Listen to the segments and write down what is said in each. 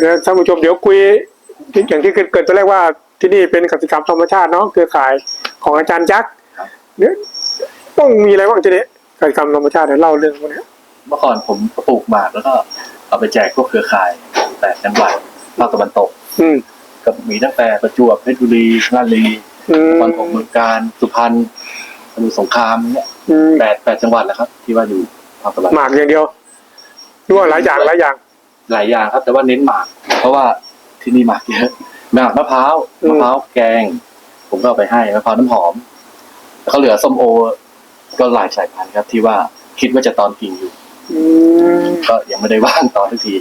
เดี๋ยวท่านผู้ชมเดี๋ยวคุยอย่างที่เกริดตัวแรกว่าที่นี่เป็นกสิกรรมธรรมชาติเนาะเครือข่ายของอาจารย์ยักษ์ครับเนี่ยต้องมีอะไรบ้างทีนี้กสิกรรมธรรมชาติเดี๋ยวเล่าเรื่องพวกเนี้ยเมื่อก่อนผมปลูกหมากแล้วก็เอาไปแจกพวกเครือข่ายแปดจังหวัดภาคตะวันตก อืมก็มีตั้งแต่ประจวบเพชรบุรีราชบุรีอืมนครปฐมเมืองการสุพรรณสมุทรสงครามเนี่ยอืมแปดแปดจังหวัดแหล้วครับ ที่ว่าอยู่ภาคตะวันหมากอย่างเดียวหรือว่าหลายอย่างหลายอย่าง หลายอย่างครับ แต่ว่าเน้นหมาก เพราะว่าที่นี่หมากเยอะหมากมะพร้าวอืมมะพร้าวแกง ผมก็เอาไปให้มะพร้าวน้ำหอม แล้วก็เหลือส้มโอ ก็หลายสายพันธุ์ครับ ที่ว่าคิดว่าจะตอนกิ่งอยู่อืมก็ยังไม่ได้ว่างตอนทันที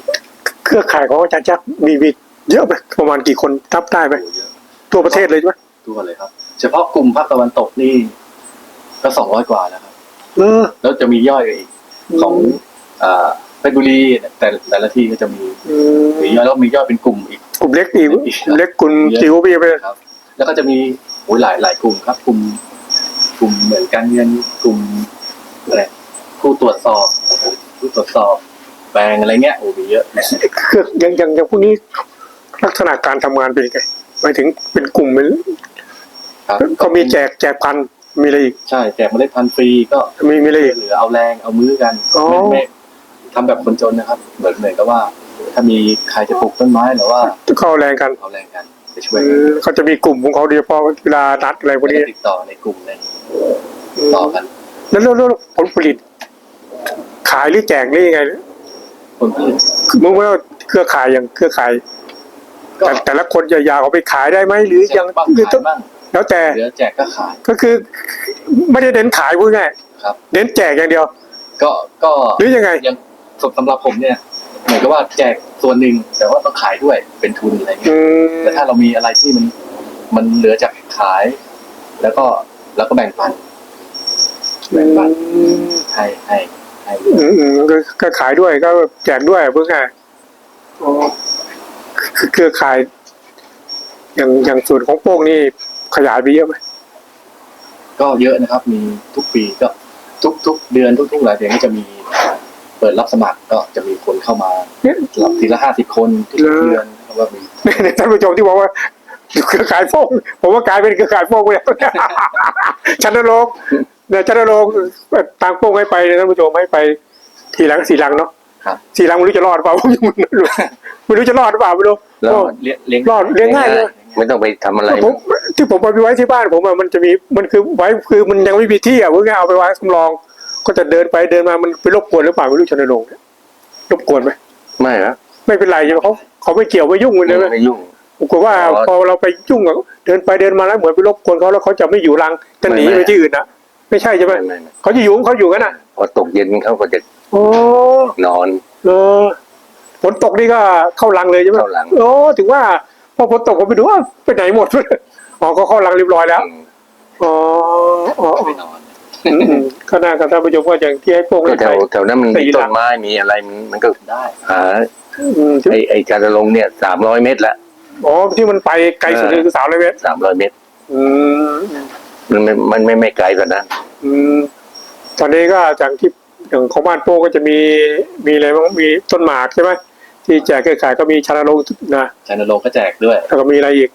เครือข่ายของอาจารย์ยักษ์มีมีเยอะไหมประมาณกี่คนทับได้ไหมโอ้เยอะทั่วประเทศเลยใช่ไหมทั่วเลยครับ เฉพาะกลุ่มภาคตะวันตกนี่ ก็สองร้อยกว่าแล้วครับเออแล้วจะมีย่อยอีกของอ่า เพชรบุรีแต่แต่ละที่ก็จะมีอืมมีย่อยแล้วมีย่อยเป็นกลุ่มอีก กลุ่มเล็กอีกอีกเล็กกลุ่มจิ๋วไปไปครับ แล้วก็จะมีโอ้ยหลายหลายกลุ่มครับ กลุ่ม กลุ่มเหมือนการเงินกลุ่มอะไรผู้ตรวจสอบผู้ตรวจสอบแปลงอะไรเงี้ยโอ้มีเยอะเครืออย่างอย่างอย่างพวกนี้ลักษณะการทำงานเป็นยังไงหมายถึงเป็นกลุ่มเป็นครับก็มีแจกแจกพันธุ์มีอะไรอีกใช่แจกเมล็ดพันธุ์ฟรีก็มีมีอะไรอีกเหลือเอาแรงเอามือกันอ๋อไม่ไม่ ทำแบบคนจนนะครับ เหมือนเหมือนกับว่า ถ้ามีใครจะปลูกต้นไม้หรือว่าเข้าแรงกันเอาแรงกันไปช่วยเอกันอเขาจะมีกลุ่มของเขาโดยเฉพาะเวลานัดอะไรพวกแล้วนี้ก็ติดต่อในกลุ่มในต่อกัน แล้วแล้วแล้วผลผลิต ขายหรือแจกหรือยังไงผลผลิตคือมึงว่าเครือข่ายอย่างเครือข่ายก็แต่แต่ละคนจะอยากเอาไปขายได้ไหมหรือยังบ้างหรือขาต้องยบ้างแล้วแต่เหลือแจกก็ขาย ก็คือ ไม่ได้เน้นขายพูดง่ายครับเน้นแจกอย่างเดียว ก็ก็หรือยังไงยัง สำหรับผมเนี่ยเหมือนกับว่าแจกส่วนหนึ่งแต่ว่าต้องขายด้วยเป็นทุนอะไรเงี้อืยมแต่ถ้าเรามีอะไรที่มัน มันเหลือจากขาย แล้วก็แล้วก็แบ่งปันแบ่งปันให้ให้ให้อืมอืมก็ก็ขายด้วยก็แจกด้วยเพื่อไงอ๋อคือเครือข่าย อย่างอย่างส่วนของโป้งนี่ขยายไปเยอะไหมก็เยอะนะครับ มีทุกปีก็ทุกทุกเดือนทุกทุกหลายเดือนก็จะมีเปิดรับสมัครก็จะมีคนเข้ามาเนี่ยรับทีละห้าสิบคนทุกเหรอเดือนก็ว่ามีเนี่ยท่านผู้ชมที่บอกว่าเครือข่ายโป้งผมว่ากลายเป็นเครือข่ายโป้งไปแล้วชันนโรงเนี่ยชันนโรงทางโป้งให้ไปเนี่ยท่านผู้ชมให้ไป ทีหลังสี่หลังเนาะครับสี่หลังไม่รู้จะรอดหรือเปล่าไม่รู้ไม่รู้จะรอดหรือเปล่าไม่รู้รอดโอ้เลี้ยงเลี้ยงรอดเลี้ยงง่ายเลยไม่ต้องไปทำอะไรผมที่ผมเอาไปไว้ที่บ้านผมอะมันจะมีมันคือไว้คือมันยังไม่มีที่อะเพื่อเอาไปไว้สำรอง ก็จะเดินไปเดินมามันไปรบกวนหรือเปล่าไม่รู้ชนรงค์เนี่ยรบกวนไหมไม่ครับไม่เป็นไรใช่ไหมเขาเขาไม่เกี่ยวไม่ยุ่งเลยไหมไม่ยุ่งผมกลัวว่าอ๋อพอเราไปยุ่งกับเดินไปเดินมาแล้วเหมือนไปรบกวนเขาแล้วเขาจะไม่อยู่รังจะหนีไม่ไปไม่ที่อื่นอะ ไม่ใช่ใช่ไหมไม่ไม่ไม่เขาจะอยู่ของเขาอยู่กันอะพอตกเย็นเขาก็จะโอ้นอนเออฝนตกนี่ก็เข้ารังเลยใช่ไหมเข้ารังโอ้ถึงว่าพอฝนตกผมไปดูว่าไปไหนหมดอ๋อก็เข้ารังเรียบร้อยแล้วอ๋ออ๋อ ไปนอนอืมอืมก็น่ากับท่านผู้ชมว่าอย่างที่ให้โป้งก็ให้แถใครวแถวนั้นมันตีมีหลัต้ง นไม้มีอะไรมันมันก็ได้หาอืมที่ไอไอการลงเนี่ยสามร้อยเมตรละอ๋อที่มันไปไกลสุดเลยคือสามร้อยเมตรสามร้อยเมตร อืมมันไม่มันไม่ไม่ไกลกว่านั้นอืมตอนนี้ก็จากที่อย่างของบ้านโป้งก็จะมีมีอะไรบ้างมีต้นหมากใช่ไหมที่แจกเครือข่ายก็มีชาลาโลงนะชานโรงก็แจกด้วย แล้วก็มีอะไรอีก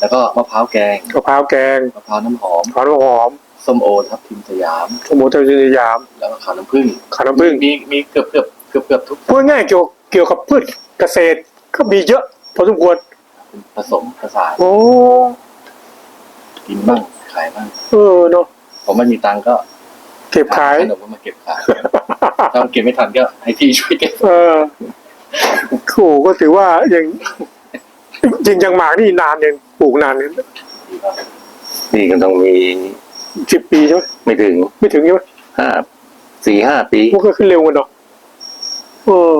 แล้วก็มะพร้าวแกงมะพร้าวแกงมะพร้าวน้ำหอมขาวน้ำหอม ส้มโอทับทิมสยาม สมุทรสยามแล้วก็ขาวน้ำผึ้งขาวน้ำผึ้งมีมีเกือบเกือบเกือบเกือบทุกพูดง่ายๆเกี่ยวเกี่ยวกับพืชเกษตรก็มีเยอะพอสมควรผสมผสานโอ้กินบ้างขายบ้างเออเนาะผมไม่มีตังค์ก็เก็บขายขนมก็มาเก็บขาย ถ้าเก็บไม่ทันก็ให้พี่ช่วยเก็บเออโอ้ก็ถือว่ายังจริงๆยังหมากนี่นานยังปลูกนานเนี่ย นี่ก็ต้องมี สิบปีใช่ไหมไม่ถึงไม่ถึงใช่ไหมห้าสี่ห้าปีพวกก็ขึ้นเร็วกันเนาะเออ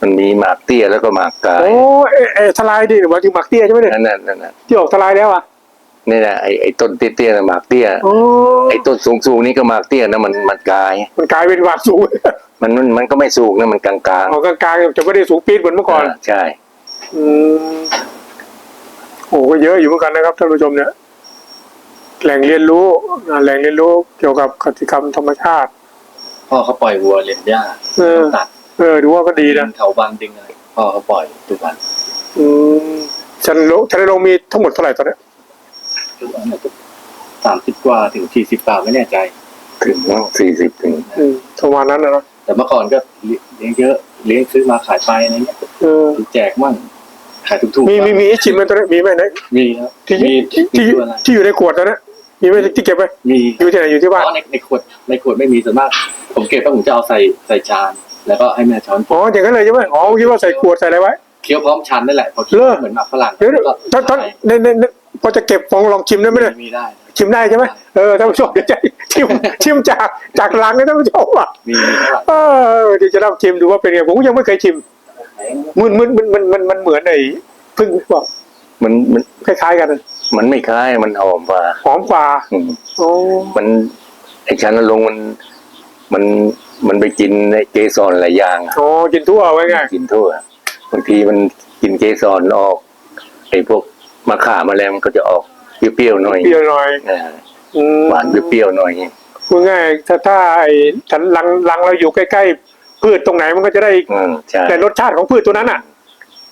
มันมีหมากเตี้ยแล้วก็หมากกายโอ้เอเอทลายดิหมายถึงหมากเตี้ยใช่ไหมเนี่ยนั่นน่ะนั่นน่ะที่ออกทลายแล้วอะนี่แหละไอไอต้นเตี้ยๆน่ะหมากเตี้ยโอ้ไอต้นสูงๆนี่ก็หมากเตี้ยนะมันมันกาย มันกลายเป็นหมากสูงมันมันมันก็ไม่สูงนะมันกลางออกกลางๆจะไม่ได้สูงปี๊ดเหมือนเมื่อๆก่อนอ่าใช่ อืมโอ้ก็เยอะอยู่เหมือนกันนะครับท่านผู้ชมเนี่ย แหล่งเรียนรู้อ่าแหล่งเรียนรู้เกี่ยวกับกติกรรมธรรมชาติ พ่อเขาปล่อยวัวเลี้ยงหญ้าเออตัดเออดูว่าก็ดีนะดึงเถาวันดึงอะไรพ่อเขาปล่อยทุกวัน อืมชันโลชันโลงมีทั้งหมดเท่าไหร่ตอนเนี้ยสามสิบกว่าถึงสี่สิบกว่าไม่แน่ใจ ถึงสี่สิบถึงอืมประมาณนั้นนะเนอะแต่เมื่อก่อนก็เลี้ยงเยอะเลี้ยงซื้อมาขายไปอะไรเงี้ยเออแจกมั่งขายถูกๆมีมีมีให้ชิมไหมตอนนี้มีไหมไหนมีครับที่มีที่มีที่ตัวอะไรที่อยู่ในขวดตอนนี้ มีไหมที่เก็บไว้มีอยู่ที่ไหนอยู่ที่บ้าน อ๋อในในขวดในขวดไม่มีส่วนมาก ผมเก็บแล้วผมจะเอาใส่ใส่จาน แล้วก็ให้แม่ช้อนอ๋ออย่างนั้นเลยใช่ไหมอ๋อคิดว่าใส่ขวดใส่อะไรไว้ เคี้ยวพร้อมชันนั่นแหละพอเคี้ยวเหรอเหมือนหมักฝรั่งเดี๋ยวแล้วก็ตอนตอนในในในพอจะเก็บลองลองชิมได้ไหมเนี่ยมีได้ ชิมได้ใช่ไหมเออท่านผู้ชมเดี๋ยวจะชิมชิมจากจากหลังนะท่านผู้ชมอะมีมีเท่าไหร่เออเดี๋ยวจะลองชิมดูว่าเป็นไงผมก็ยังไม่เคยชิมมันมันมันมันมันมันเหมือนไอ้พึ่งหรือเปล่ามันมันคล้ายๆกัน มันไม่คล้ายมันหอมกว่าหอมกว่าอืมโอ้มันไอ้ชันนรงค์มันมันมันไปกินไอ้เกสรหลายอย่างอะโอ้กินทั่วไว้ไงกินทั่วบางทีมันกินเกสรออกไอ้พวกมะขามอะไรมันก็จะออกเปรี้ยวๆหน่อยเปรี้ยวหน่อยเอออืมหวานเปรี้ยวๆหน่อย พูดง่ายถ้าถ้าไอ้ฉันลังลังเราอยู่ใกล้ๆพืชตรงไหนมันก็จะได้อืมใช่แต่รสชาติของพืชตัวนั้นอะ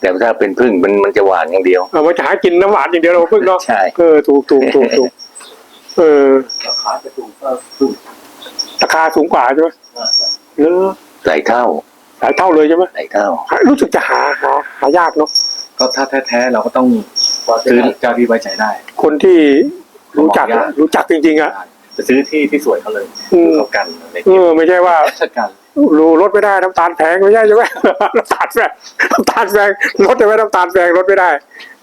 แต่ถ้าเป็นพึ่งมันมันจะหวานอย่างเดียวเออมันจะหากินน้ำหวานอย่างเดียวเราพึ่งเนาะใช่ เออถูกถูกถูกถูกเออราคาจะถูกก็ถูกราคาสูงกว่าใช่ไหมเนอะหลายเท่าหลายเท่าเลยใช่ไหมหลายเท่า รู้สึกจะหาหาหายากเนาะก็ถ้าแท้ๆเราก็ต้องซื้อเจ้าที่ไว้ใจได้ คนที่รู้จักบอกยากรู้จักจริงๆอะจะซื้อที่ที่สวยเขาเลยอืมเขากันอะไรเอเงี้ยอไม่ใช่ว่ากัน รู้รถไม่ได้น้ำตาลแพงไม่ใช่ใช่ไหมน้ำตาลแพงน้ำตาลแพงรถได้ไหมน้ำตาลแพงรถไม่ได้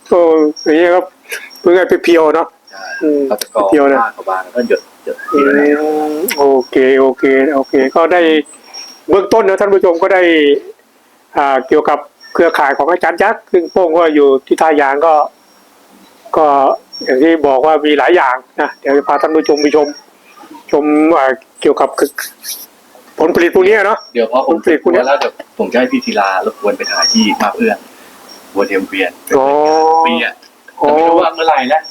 โอ้อย่างเงี้ยครับเพื่อไงไปเพียวๆเนาะใช่อืมเขาจะกรองเที่ยวนะผ้าเขาบางแล้วก็หยดหยดอืทีละหน่อยมโอเคโอเคโอเค ก็ได้เบื้องต้นนะท่านผู้ชมก็ได้ อ่าเกี่ยวกับเครือข่ายของอาจารย์ยักษ์ซึ่งโป้งก็อยู่ที่ท่ายางก็ ก็อย่างที่บอกว่ามีหลายอย่างนะเดี๋ยวจะพาท่านผู้ชมไปชม ชมอ่าเกี่ยวกับ ผลผลิตพวกนี้เนาะ เดี๋ยวพอผมผมผลิตพวกเนี้ยแล้วเดี๋ยวผมจะให้พี่ธีลารบกวนไปถ่ายที่มาเพื่อนวัวเทียมเกวียนอ๋อปีอะอ๋อแต่ไม่รู้ว่าเมื่อไหร่นะ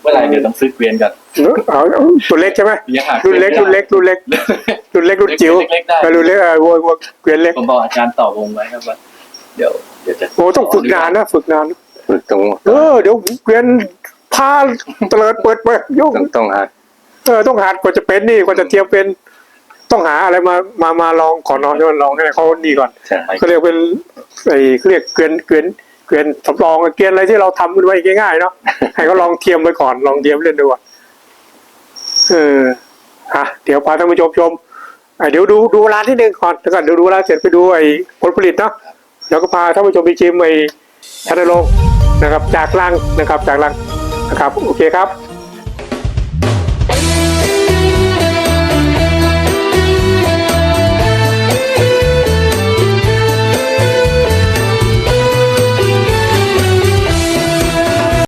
เมื่อไหร่เดี๋ยวต้องซื้อเกวียนกันเอาเอาตัวเล็กใช่ไหมยังหารุ่นเล็กรุ่นเล็กรุ่นเล็กรุ่นเล็กรุ่นจิ๋วเล็กๆได้เออรุ่นเล็กเออวัววัวเกวียนเล็กผมบอกอาจารย์ต่อวงไว้ครับว่าเดี๋ยวเดี๋ยวจะโอ้ต้องฝึกนานนะฝึกนานนะฝึกต้องเออเดี๋ยวเกวียนพาเตลิดเปิดเปิดยุ่งต้องต้องหัดเออต้องหัดกว่าจะเป็นนี่กว่าจะเทียมเป็น ต้องหาอะไรมามามาลองขอนอนให้มันลองให้เขานี่ก่อนใช่เขาเรียกเป็นไอ้เขาเรียกเกวียนเกวียนเกวียนสำรองเกวียนอะไรที่เราทำกันไว้ง่ายๆเนาะให้เขาลองเทียมไว้ก่อนลองเทียมเล่นดูอะเอออะเดี๋ยวพาท่านผู้ชมชมอะเดี๋ยวดูดูเวลาที่หนึ่งก่อนแล้วก็เดี๋ยวดูเวลาเสร็จไปดูไอ้ผลผลิตเนาะแล้วก็พาท่านผู้ชมไปชิมไอ้ชาดโลงนะครับจากลังนะครับจากลังนะครับ โอเคครับ